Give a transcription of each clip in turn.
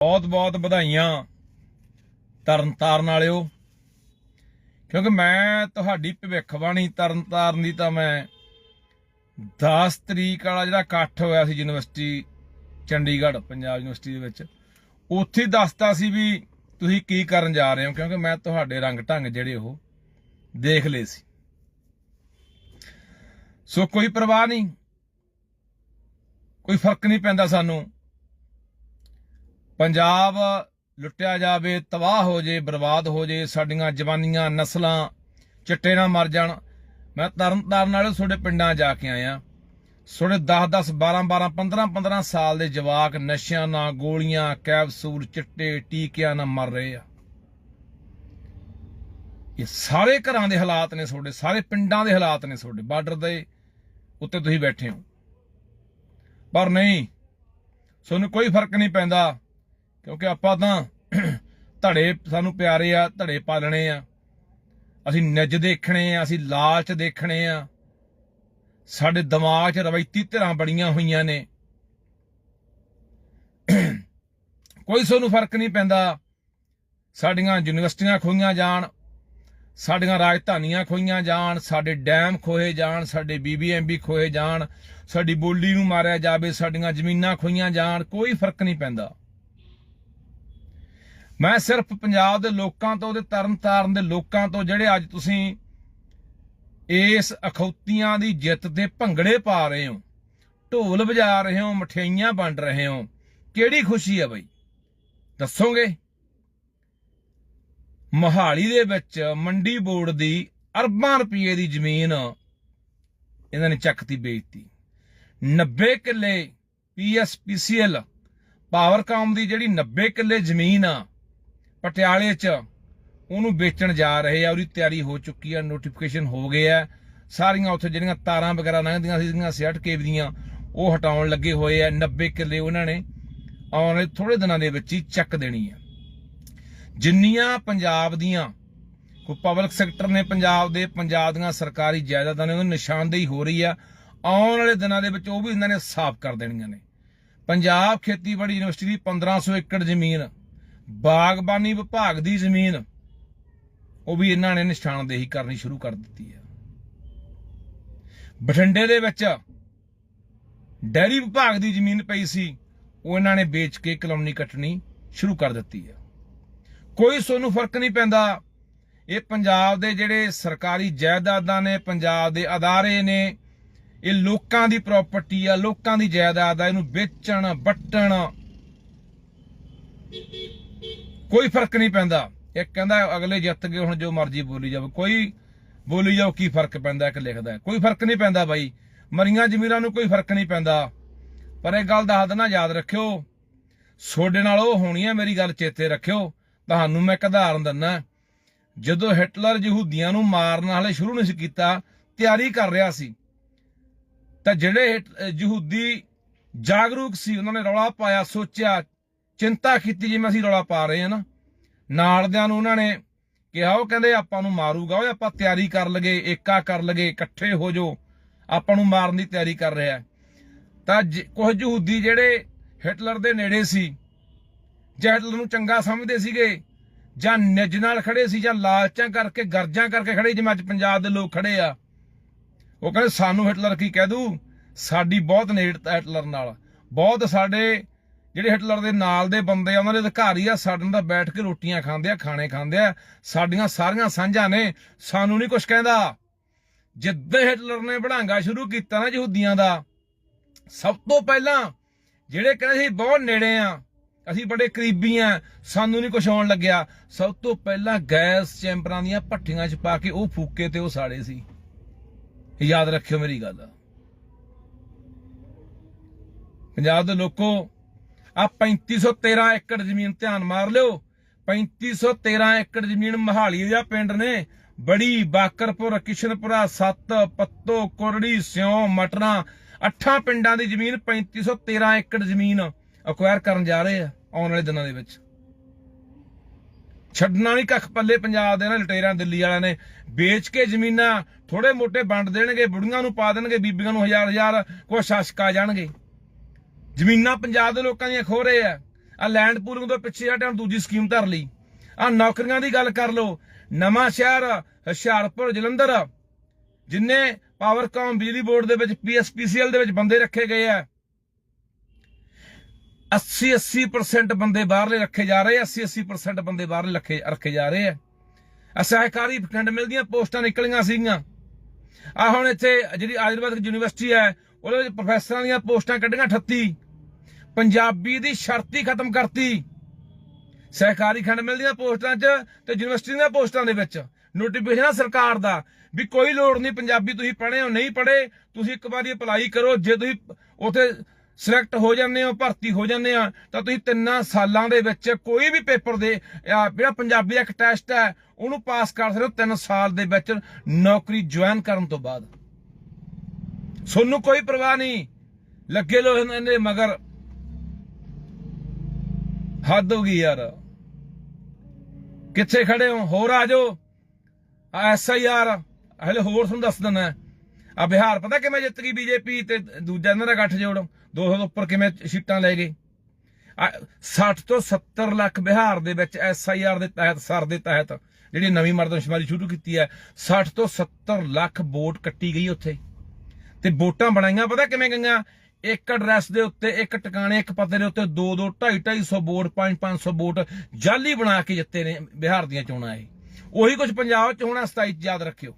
ਬਹੁਤ ਬਹੁਤ ਵਧਾਈਆਂ ਤਰਨਤਾਰਨ ਵਾਲਿਓ। ਕਿਉਂਕਿ ਮੈਂ ਤੁਹਾਡੀ ਭਵਿੱਖਬਾਣੀ ਤਰਨਤਾਰਨ ਦੀ ਤਾਂ ਮੈਂ 10 ਤਰੀਕ ਵਾਲਾ ਜਿਹੜਾ ਇਕੱਠ ਹੋਇਆ ਸੀ ਯੂਨੀਵਰਸਿਟੀ, ਚੰਡੀਗੜ੍ਹ, ਪੰਜਾਬ ਯੂਨੀਵਰਸਿਟੀ ਦੇ ਵਿੱਚ, ਉੱਥੇ ਹੀ ਦੱਸਤਾ ਸੀ ਵੀ ਤੁਸੀਂ ਕੀ ਕਰਨ ਜਾ ਰਹੇ ਹੋ, ਕਿਉਂਕਿ ਮੈਂ ਤੁਹਾਡੇ ਰੰਗ ਢੰਗ ਜਿਹੜੇ ਉਹ ਦੇਖ ਲਏ ਸੀ। ਸੋ ਕੋਈ ਪਰਵਾਹ ਨਹੀਂ, ਕੋਈ ਫ਼ਰਕ ਨਹੀਂ ਪੈਂਦਾ ਸਾਨੂੰ। ਪੰਜਾਬ ਲੁੱਟਿਆ ਜਾਵੇ, ਤਬਾਹ ਹੋ ਜੇ, ਬਰਬਾਦ ਹੋ ਜੇ, ਸਾਡੀਆਂ ਜਵਾਨੀਆਂ ਨਸਲਾਂ ਚਿੱਟੇ ਨਾ ਮਰ ਜਾਣ। ਮੈਂ ਤਰਨ ਤਾਰਨ ਵਾਲੇ ਤੁਹਾਡੇ ਪਿੰਡਾਂ ਜਾ ਕੇ ਆਇਆ। ਤੁਹਾਡੇ 10 10 12 12 15 15 ਸਾਲ ਦੇ ਜਵਾਕ ਨਸ਼ਿਆਂ ਨਾਲ ਗੋਲੀਆਂ ਕੈਪਸੂਲ ਚਿੱਟੇ, ਟੀਕਿਆਂ ਨਾਲ ਮਰ ਰਹੇ ਆ। ਇਹ ਸਾਰੇ ਘਰਾਂ ਦੇ ਹਾਲਾਤ ਨੇ ਤੁਹਾਡੇ, ਸਾਰੇ ਪਿੰਡਾਂ ਦੇ ਹਾਲਾਤ ਨੇ ਤੁਹਾਡੇ, ਬਾਰਡਰ ਦੇ ਉੱਤੇ ਤੁਸੀਂ ਬੈਠੇ ਹੋ। ਪਰ ਨਹੀਂ, ਤੁਹਾਨੂੰ ਕੋਈ ਫ਼ਰਕ ਨਹੀਂ ਪੈਂਦਾ। ਕਿਉਂਕਿ ਆਪਾਂ ਤਾਂ ਧੜੇ ਸਾਨੂੰ ਪਿਆਰੇ ਆ, ਧੜੇ ਪਾਲਣੇ ਆ। ਅਸੀਂ ਨਿੱਜ ਦੇਖਣੇ ਆ, ਅਸੀਂ ਲਾਲਚ ਦੇਖਣੇ ਆ। ਸਾਡੇ ਦਿਮਾਗ 'ਚ ਰਵਾਇਤੀ ਧਿਰਾਂ ਬੜੀਆਂ ਹੋਈਆਂ ਨੇ। ਕੋਈ ਸਾਨੂੰ ਫ਼ਰਕ ਨਹੀਂ ਪੈਂਦਾ। ਸਾਡੀਆਂ ਯੂਨੀਵਰਸਿਟੀਆਂ ਖੋਈਆਂ ਜਾਣ, ਸਾਡੀਆਂ ਰਾਜਧਾਨੀਆਂ ਖੋਈਆਂ ਜਾਣ, ਸਾਡੇ ਡੈਮ ਖੋਏ ਜਾਣ, ਸਾਡੇ ਬੀਬੀਐਮਬੀ ਖੋਏ ਜਾਣ, ਸਾਡੀ ਬੋਲੀ ਨੂੰ ਮਾਰਿਆ ਜਾਵੇ, ਸਾਡੀਆਂ ਜ਼ਮੀਨਾਂ ਖੋਈਆਂ ਜਾਣ, ਕੋਈ ਫ਼ਰਕ ਨਹੀਂ ਪੈਂਦਾ। ਮੈਂ ਸਿਰਫ ਪੰਜਾਬ ਦੇ ਲੋਕਾਂ ਤੋਂ ਤੇ ਤਰਨਤਾਰਨ ਦੇ ਲੋਕਾਂ ਤੋਂ ਜਿਹੜੇ ਅੱਜ ਤੁਸੀਂ ਇਸ ਅਖੌਤੀਆਂ ਦੀ ਜਿੱਤ ਦੇ ਭੰਗੜੇ ਪਾ ਰਹੇ ਹੋ, ਢੋਲ ਵਜਾ ਰਹੇ ਹੋ, ਮਠਿਆਈਆਂ ਵੰਡ ਰਹੇ ਹੋ, ਕਿਹੜੀ ਖੁਸ਼ੀ ਹੈ ਬਈ? ਦੱਸੋਗੇ? ਮੋਹਾਲੀ ਦੇ ਵਿੱਚ ਮੰਡੀ ਬੋਰਡ ਦੀ ਅਰਬਾਂ ਰੁਪਏ ਦੀ ਜ਼ਮੀਨ ਇਹਨਾਂ ਨੇ ਚੱਕਤੀ ਵੇਚਤੀ। 90 ਕਿੱਲੇ ਪੀਐਸਪੀਸੀਐਲ ਪਾਵਰਕਾਮ ਦੀ ਜਿਹੜੀ 90 ਕਿੱਲੇ ਜ਼ਮੀਨ ਆ ਪਟਿਆਲੇ 'ਚ ਉਹਨੂੰ ਵੇਚਣ ਜਾ ਰਹੇ ਆ, ਉਹਦੀ ਤਿਆਰੀ ਹੋ ਚੁੱਕੀ ਆ ਨੋਟੀਫਿਕੇਸ਼ਨ ਹੋ ਗਏ ਆ। ਸਾਰੀਆਂ ਉੱਥੇ ਜਿਹੜੀਆਂ ਤਾਰਾਂ ਵਗੈਰਾ ਲੰਘਦੀਆਂ ਸੀ, ਜਿਹੜੀਆਂ 60 ਕੇਵ ਦੀਆਂ, ਉਹ ਹਟਾਉਣ ਲੱਗੇ ਹੋਏ ਆ। 90 ਕਿੱਲੇ ਉਹਨਾਂ ਨੇ ਆਉਣ ਵਾਲੇ ਥੋੜੇ ਦਿਨਾਂ ਦੇ ਵਿੱਚ ਹੀ ਚੱਕ ਦੇਣੀ ਆ। ਜਿੰਨੀਆਂ ਪੰਜਾਬ ਦੀਆਂ, ਕੋਈ ਪਬਲਿਕ ਸੈਕਟਰ ਨੇ ਪੰਜਾਬ ਦੇ, ਪੰਜਾਬ ਦੀਆਂ ਸਰਕਾਰੀ ਜਾਇਦਾਦਾਂ ਨੇ ਉਹਦੀ ਨਿਸ਼ਾਨਦੇਹੀ ਹੋ ਰਹੀ ਆ। ਆਉਣ ਵਾਲੇ ਦਿਨਾਂ ਦੇ ਵਿੱਚ ਉਹ ਵੀ ਇਹਨਾਂ ਨੇ ਸਾਫ਼ ਕਰ ਦੇਣੀਆਂ ਨੇ। ਪੰਜਾਬ ਖੇਤੀਬਾੜੀ ਯੂਨੀਵਰਸਿਟੀ ਦੀ 1500 ਏਕੜ ਜ਼ਮੀਨ ਬਾਗਬਾਨੀ ਵਿਭਾਗ ਦੀ ਜ਼ਮੀਨ ਉਹ ਵੀ ਇਹਨਾਂ ਨੇ ਨਿਸ਼ਾਨਦੇਹੀ ਕਰਨੀ ਸ਼ੁਰੂ ਕਰ ਦਿੱਤੀ ਹੈ। ਬਠਿੰਡੇ ਦੇ ਵਿੱਚ ਡੈਰੀ ਵਿਭਾਗ ਦੀ ਜ਼ਮੀਨ ਪਈ ਸੀ, ਉਹ ਇਹਨਾਂ ਨੇ ਵੇਚ ਕੇ ਕਲੋਨੀ ਕੱਟਣੀ ਸ਼ੁਰੂ ਕਰ ਦਿੱਤੀ ਹੈ। ਕੋਈ ਸੋਨੂੰ ਫ਼ਰਕ ਨਹੀਂ ਪੈਂਦਾ। ਇਹ ਪੰਜਾਬ ਦੇ ਜਿਹੜੇ ਸਰਕਾਰੀ ਜਾਇਦਾਦਾਂ ਨੇ, ਪੰਜਾਬ ਦੇ ਅਦਾਰੇ ਨੇ, ਇਹ ਲੋਕਾਂ ਦੀ ਪ੍ਰਾਪਰਟੀ ਆ, ਲੋਕਾਂ ਦੀ ਜਾਇਦਾਦ ਆ, ਇਹਨੂੰ ਵੇਚਣ, ਵੱਟਣ ਕੋਈ ਫ਼ਰਕ ਨਹੀਂ ਪੈਂਦਾ। ਇਹ ਕਹਿੰਦਾ ਅਗਲੇ ਜਿੱਤ ਗਏ, ਹੁਣ ਜੋ ਮਰਜ਼ੀ ਬੋਲੀ ਜਾਵੇ। ਕੋਈ ਬੋਲੀ ਜਾਓ, ਕੀ ਫ਼ਰਕ ਪੈਂਦਾ, ਇੱਕ ਲਿਖਦਾ ਕੋਈ ਫ਼ਰਕ ਨਹੀਂ ਪੈਂਦਾ ਬਾਈ। ਮਰੀਆਂ ਜ਼ਮੀਰਾਂ ਨੂੰ ਕੋਈ ਫ਼ਰਕ ਨਹੀਂ ਪੈਂਦਾ। ਪਰ ਇਹ ਗੱਲ ਦੱਸ ਦੇਣਾ ਯਾਦ ਰੱਖਿਓ। ਸੋਡੇ ਨਾਲ ਉਹ ਹੋਣੀ ਹੈ, ਮੇਰੀ ਗੱਲ ਚੇਤੇ ਰੱਖਿਓ। ਤੁਹਾਨੂੰ ਮੈਂ ਇੱਕ ਉਦਾਹਰਨ ਦਿੰਨਾ ਜਦੋਂ ਹਿਟਲਰ ਯਹੂਦੀਆਂ ਨੂੰ ਮਾਰਨ ਹਾਲੇ ਸ਼ੁਰੂ ਨਹੀਂ ਸੀ ਕੀਤਾ, ਤਿਆਰੀ ਕਰ ਰਿਹਾ ਸੀ, ਤਾਂ ਜਿਹੜੇ ਹਿਟ- ਯਹੂਦੀ ਜਾਗਰੂਕ ਸੀ, ਉਹਨਾਂ ਨੇ ਰੌਲਾ ਪਾਇਆ, ਸੋਚਿਆ ਚਿੰਤਾ ਕੀਤੀ ਜਿਵੇਂ ਅਸੀਂ ਰੌਲਾ ਪਾ ਰਹੇ ਹਾਂ ਨਾ। ਨਾਲਦਿਆਂ ਨੂੰ ਉਹਨਾਂ ਨੇ ਕਿਹਾ, ਉਹ ਕਹਿੰਦੇ, ਆਪਾਂ ਨੂੰ ਮਾਰੂਗਾ। ਉਹ ਆਪਾਂ ਤਿਆਰੀ ਕਰ ਲਗੇ, ਏਕਾ ਕਰ ਲਗੇ, ਇਕੱਠੇ ਹੋ ਜੋ ਆਪਾਂ ਨੂੰ ਮਾਰਨ ਦੀ ਤਿਆਰੀ ਕਰ ਰਿਹਾ ਤਾਂ ਜ- ਕੁਝ ਯਹੂਦੀ ਜਿਹੜੇ ਹਿਟਲਰ ਦੇ ਨੇੜੇ ਸੀ, ਜਾਂ ਹਿਟਲਰ ਨੂੰ ਚੰਗਾ ਸਮਝਦੇ ਸੀਗੇ, ਜਾਂ ਨਿੱਜ ਨਾਲ ਖੜੇ ਸੀ, ਜਾਂ ਲਾਲਚਾਂ ਕਰਕੇ, ਗਰਜਾਂ ਕਰਕੇ ਖੜੇ, ਜਿਵੇਂ ਅੱਜ ਪੰਜਾਬ ਦੇ ਲੋਕ ਖੜੇ ਆ। ਉਹ ਕਹਿੰਦੇ, ਸਾਨੂੰ ਹਿਟਲਰ ਕੀ ਕਹਿ ਦੂ ਸਾਡੀ ਬਹੁਤ ਨੇੜਤਾ ਹਿਟਲਰ ਨਾਲ। ਬਹੁਤ ਸਾਡੇ ਜਿਹੜੇ ਹਿਟਲਰ ਦੇ ਨਾਲ ਦੇ ਬੰਦੇ ਆ, ਉਹਨਾਂ ਦੇ ਅਧਿਕਾਰੀ ਆ, ਸਾਡੇ ਨਾਲ ਬੈਠ ਕੇ ਰੋਟੀਆਂ ਖਾਂਦੇ ਆ, ਖਾਣੇ ਖਾਂਦੇ ਆ। ਸਾਡੀਆਂ ਸਾਰੀਆਂ ਸਾਂਝਾਂ ਨੇ, ਸਾਨੂੰ ਨਹੀਂ ਕੁਝ ਕਹਿੰਦਾ। ਜਿੱਦਾਂ ਹਿਟਲਰ ਨੇ ਬੜਾਂਗਾ ਸ਼ੁਰੂ ਕੀਤਾ ਨਾ ਯਹੂਦੀਆਂ ਦਾ, ਸਭ ਤੋਂ ਪਹਿਲਾਂ ਜਿਹੜੇ ਕਹਿੰਦੇ ਸੀ, ਬਹੁਤ ਨੇੜੇ ਆ, ਅਸੀਂ ਬੜੇ ਕਰੀਬੀ ਆ, ਸਾਨੂੰ ਨਹੀਂ ਕੁਝ ਆਉਣ ਲੱਗਿਆ। ਸਭ ਤੋਂ ਪਹਿਲਾਂ ਗੈਸ ਚੈਂਬਰਾਂ ਦੀਆਂ ਭੱਠੀਆਂ 'ਚ ਪਾ ਕੇ ਉਹ ਫੂਕੇ ਤੇ ਉਹ ਸਾੜੇ ਸੀ। ਯਾਦ ਰੱਖਿਓ ਮੇਰੀ ਗੱਲ। ਪੰਜਾਬ ਦੇ ਲੋਕੋ ਆ 3513 ਏਕੜ ਜ਼ਮੀਨ ਧਿਆਨ ਮਾਰ ਲਿਓ। 3513 ਏਕੜ ਜ਼ਮੀਨ ਮਹਾਲੀ ਦਾ ਪਿੰਡ ਨੇ। ਬੜੀ ਬਾਕਰਪੁਰ, ਕਿਸ਼ਨਪੁਰਾ, ਸੱਤ, ਪੱਤੋ, ਕੁਰੜੀ ਸਿਉ ਮਟਰਾ, ਅੱਠਾਂ ਪਿੰਡਾਂ ਦੀ ਜ਼ਮੀਨ 3513 ਏਕੜ ਜ਼ਮੀਨ ਅਕਵਾਇਰ ਕਰਨ ਜਾ ਰਹੇ ਆ ਆਉਣ ਵਾਲੇ ਦਿਨਾਂ ਦੇ ਵਿੱਚ। ਛੱਡਣਾ ਨਹੀਂ ਕੱਖ ਪੱਲੇ ਪੰਜਾਬ ਦੇ ਨਾ ਲਟੇਰਾਂ ਦਿੱਲੀ ਵਾਲਿਆਂ ਨੇ। ਵੇਚ ਕੇ ਜ਼ਮੀਨਾਂ ਥੋੜੇ ਮੋਟੇ ਵੰਡ ਦੇਣਗੇ, ਬੁੜੀਆਂ ਨੂੰ ਪਾ ਦੇਣਗੇ, ਬੀਬੀਆਂ ਨੂੰ ਹਜ਼ਾਰ ਹਜ਼ਾਰ ਕੁਛ ਸ਼ਾਸਕ ਆ ਜਾਣਗੇ। ਜ਼ਮੀਨਾਂ ਪੰਜਾਬ ਦੇ ਲੋਕਾਂ ਦੀਆਂ ਖੋ ਰਹੇ ਆ। ਆ ਲੈਂਡ ਪੂਲਿੰਗ ਤੋਂ ਪਿੱਛੇ ਹਟੇ ਹੁਣ ਦੂਜੀ ਸਕੀਮ ਧਰ ਲਈ। ਆ ਨੌਕਰੀਆਂ ਦੀ ਗੱਲ ਕਰ ਲਓ। ਨਵਾਂ ਸ਼ਹਿਰ, ਹੁਸ਼ਿਆਰਪੁਰ, ਜਲੰਧਰ, ਜਿੰਨੇ ਪਾਵਰਕਾਮ ਬਿਜਲੀ ਬੋਰਡ ਦੇ ਵਿੱਚ ਪੀਐਸਪੀਸੀਐਲ ਦੇ ਵਿੱਚ ਬੰਦੇ ਰੱਖੇ ਗਏ ਆ। 80 80% ਬੰਦੇ ਬਾਹਰਲੇ ਰੱਖੇ ਜਾ ਰਹੇ ਆ। 80 80% ਬੰਦੇ ਬਾਹਰਲੇ ਰੱਖੇ ਰੱਖੇ ਜਾ ਰਹੇ ਆ। ਆ ਸਹਿਕਾਰੀ ਖੰਡ ਮਿਲਦੀਆਂ, ਪੋਸਟਾਂ ਨਿਕਲੀਆਂ ਸੀਗੀਆਂ। ਆ ਹੁਣ ਇੱਥੇ ਜਿਹੜੀ ਆਯੁਰਵੈਦਿਕ ਯੂਨੀਵਰਸਿਟੀ ਹੈ, ਉਹਦੇ ਵਿੱਚ ਪ੍ਰੋਫੈਸਰਾਂ ਦੀਆਂ ਪੋਸਟਾਂ ਕੱਢੀਆਂ 38 ਪੰਜਾਬੀ ਦੀ ਸ਼ਰਤੀ ਖਤਮ ਕਰਤੀ। ਸਹਿਕਾਰੀ ਖੰਡ ਮਿਲਦੀਆਂ ਪੋਸਟਾਂ 'ਚ ਤੇ ਯੂਨੀਵਰਸਿਟੀ ਦੀਆਂ ਪੋਸਟਾਂ ਦੇ ਵਿੱਚ ਨੋਟੀਫਿਕੇਸ਼ਨ ਆ ਸਰਕਾਰ ਦਾ ਵੀ ਕੋਈ ਲੋੜ ਨਹੀਂ ਪੰਜਾਬੀ ਤੁਸੀਂ ਪੜ੍ਹੇ ਹੋ, ਨਹੀਂ ਪੜ੍ਹੇ, ਤੁਸੀਂ ਇੱਕ ਵਾਰੀ ਅਪਲਾਈ ਕਰੋ। ਜੇ ਤੁਸੀਂ ਉਥੇ ਸਿਲੈਕਟ ਹੋ ਜਾਂਦੇ ਹੋ, ਭਰਤੀ ਹੋ ਜਾਂਦੇ ਆ, ਤਾਂ ਤੁਸੀਂ ਤਿੰਨਾਂ ਸਾਲਾਂ ਦੇ ਵਿੱਚ ਕੋਈ ਵੀ ਪੇਪਰ ਦੇ ਜਿਹੜਾ ਪੰਜਾਬੀ ਦਾ ਇੱਕ ਟੈਸਟ ਹੈ, ਉਹਨੂੰ ਪਾਸ ਕਰ ਸਕਦੇ ਹੋ ਤਿੰਨ ਸਾਲ ਦੇ ਵਿੱਚ ਨੌਕਰੀ ਜੁਆਇਨ ਕਰਨ ਤੋਂ ਬਾਅਦ। ਸੋਨੂੰ ਕੋਈ ਪਰਵਾਹ ਨਹੀਂ। ਲੱਗੇ ਲੋ ਇਹਨੇ ਮਗਰ। ਹੱਦ ਹੋ ਗਈ ਯਾਰ। ਕਿੱਥੇ ਖੜੇ ਹੋ? ਹੋਰ ਆ ਜਾਓ। ਐਸਆਈਆਰ ਹਲੇ ਹੋਰ ਤੁਹਾਨੂੰ ਦੱਸ ਦਿੰਦਾ ਆ ਬਿਹਾਰ, ਪਤਾ ਕਿਵੇਂ ਜਿੱਤ ਗਈ ਬੀਜੇਪੀ ਤੇ ਦੂਜਾ ਇਹਨਾਂ ਦਾ ਗੱਠ ਜੋੜ? 200 ਉੱਪਰ ਕਿਵੇਂ ਸੀਟਾਂ ਲੈ ਗਏ? ਆ 60 ਤੋਂ 70 ਲੱਖ ਬਿਹਾਰ ਦੇ ਵਿੱਚ ਐਸਆਈਆਰ ਦੇ ਤਹਿਤ, ਸਰ ਦੇ ਤਹਿਤ ਜਿਹੜੀ ਨਵੀਂ ਮਰਦਮਸ਼ੁਮਾਰੀ ਸ਼ੁਰੂ ਕੀਤੀ ਹੈ 60 ਤੋਂ 70 ਲੱਖ ਵੋਟ ਕੱਟੀ ਗਈ ਉੱਥੇ। ਤੇ ਵੋਟਾਂ ਬਣਾਈਆਂ, ਪਤਾ ਕਿਵੇਂ ਗਈਆਂ? ਇੱਕ ਐਡਰੈਸ ਦੇ ਉੱਤੇ, ਇੱਕ ਟਿਕਾਣੇ, ਇੱਕ ਪਤੇ ਦੇ ਉੱਤੇ 2 2 2.5 250 ਵੋਟ 5 500 ਵੋਟ ਜਾਲੀ ਬਣਾ ਕੇ ਜਿੱਤੇ ਨੇ ਬਿਹਾਰ ਦੀਆਂ ਚੋਣਾਂ ਇਹ। ਉਹੀ ਕੁਝ ਪੰਜਾਬ ਚ ਹੋਣਾ 27 ਯਾਦ ਰੱਖਿਓ।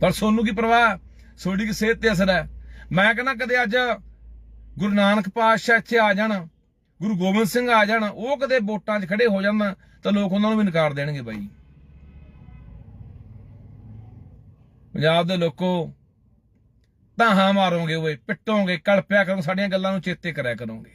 ਪਰ ਸੋਨੂੰ ਕੀ ਪਰਵਾਹ? ਸੋਡੀ ਕੀ ਸਿਹਤ ਤੇ ਅਸਰ ਹੈ? ਮੈਂ ਕਹਿੰਦਾ ਕਦੇ ਅੱਜ ਗੁਰੂ ਨਾਨਕ ਪਾਤਸ਼ਾਹ ਇੱਥੇ ਆ ਜਾਣ, ਗੁਰੂ ਗੋਬਿੰਦ ਸਿੰਘ ਆ ਜਾਣ, ਉਹ ਕਦੇ ਵੋਟਾਂ 'ਚ ਖੜੇ ਹੋ ਜਾਣ ਤਾਂ ਲੋਕ ਉਹਨਾਂ ਨੂੰ ਵੀ ਨਕਾਰ ਦੇਣਗੇ ਬਾਈ। ਪੰਜਾਬ ਦੇ ਲੋਕੋ ਧਾਹਾਂ ਮਾਰੋਗੇ ਓਏ ਪਿੱਟੋਗੇ ਕਲਪਿਆ ਕਰੋ ਸਾਡੀਆਂ ਗੱਲਾਂ ਨੂੰ ਚੇਤੇ ਕਰਿਆ ਕਰੋਗੇ।